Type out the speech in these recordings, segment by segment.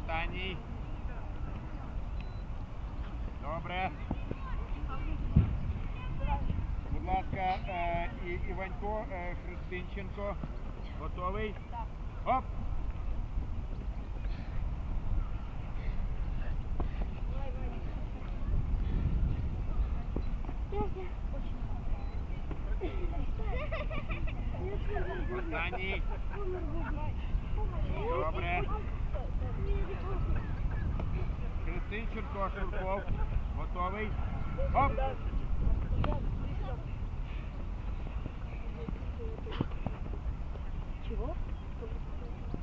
Останній. Добре. Будь ласка, е, і Іванько, е, Христинченко. Готовий? Оп! Останній. Добре. Христинченко, Шурков. Готовий? Оп! Чего?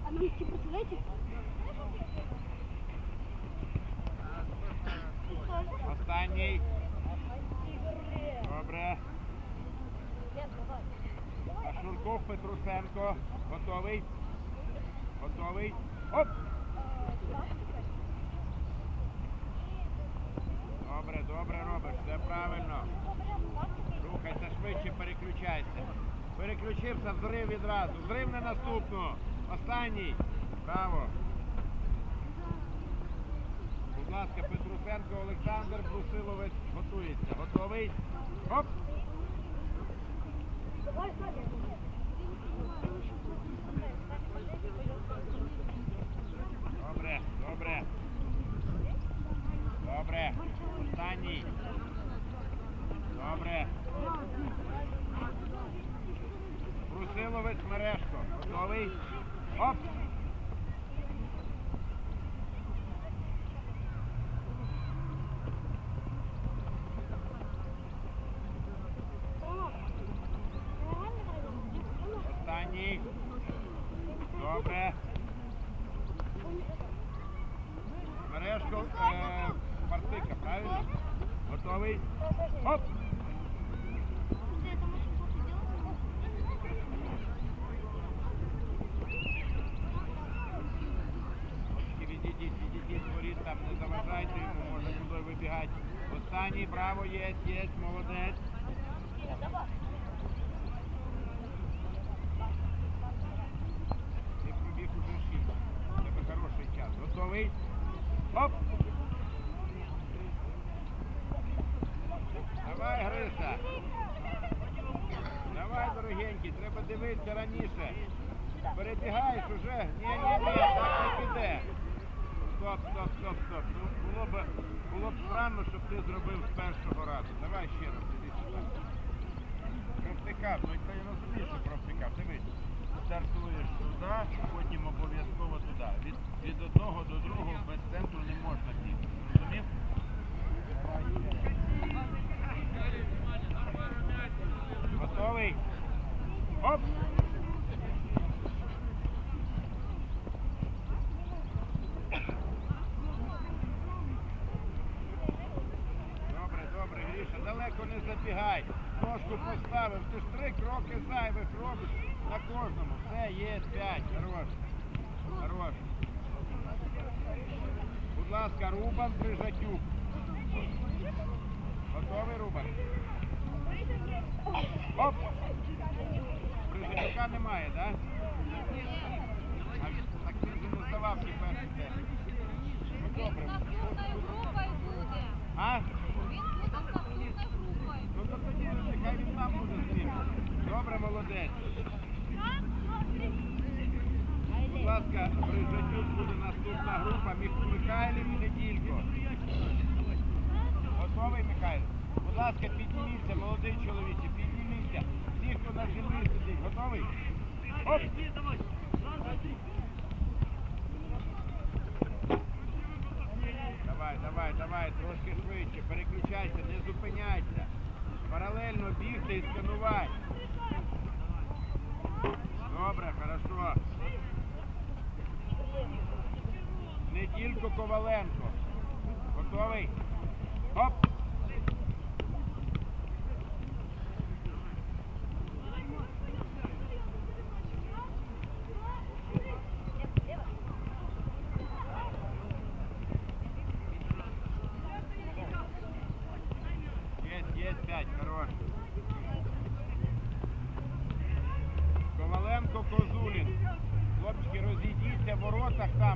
А мы идти представляете? Останній. Добре. А Шурков Петрусенко. Готовий? Готовий? Оп! Добре, добре робиш, все правильно. Рухайся швидше, переключайся. Переключився, взрив відразу. Взрив на наступну. Останній. Браво. Будь ласка, Петрусенко Олександр Брусиловець готується. Готовий? Оп! Добре, добре. Добре. Останній. Добре. Брусиловець Мережко. Готовий? Оп! Добре. Мережко е, правильно? Готовий? Там, не заважайте йому, може туди вибігати. Останній, браво, є, є, молодець. Ти хороший час. Готовий? Давай, Гриша. Давай, дорогенький, треба дивитися раніше. Перебігаєш уже. Ні, ні, ні, так не піде. Стоп, стоп, стоп, стоп. Ну, було б, було б странно, щоб ти зробив з першого разу. Давай ще раз, іди сюди. Провтикав, ну ти розумієш, що провтикав. Дивись, стартуєш туди, потім обов'язково туди. Від, від одного до другого без центру не можна Оп! Добре, добре, Гріша, далеко не забігай. Ножку поставив. Ти ж три кроки зайвих робиш на кожному. Все, є п'ять. Хорош. Хорош. Будь ласка, Рубан Прижатюк. Готовий, Рубан? Оп! Прижатюка немає, так? Він так він же не здавав ті перші десять. Ну добре. А? Ну то тоді нехай він сам буде знімати. Добре, молодець. Будь ласка, Брижатюк буде наступна група. Михайлів і Неділько. Готовий, Михайло? Будь ласка, підніміться, молодий чоловіче, підніміться. Хто на землі сидить, готовий? Оп! Давай, давай, давай, трошки швидше, переключайся, не зупиняйся. Паралельно бігти і сканувати. Добре, хорошо. Не тільки Коваленко. Готовий? Оп! Есть хорош. Коваленко, Козулін. Хлопчики, розійдіться в воротах там.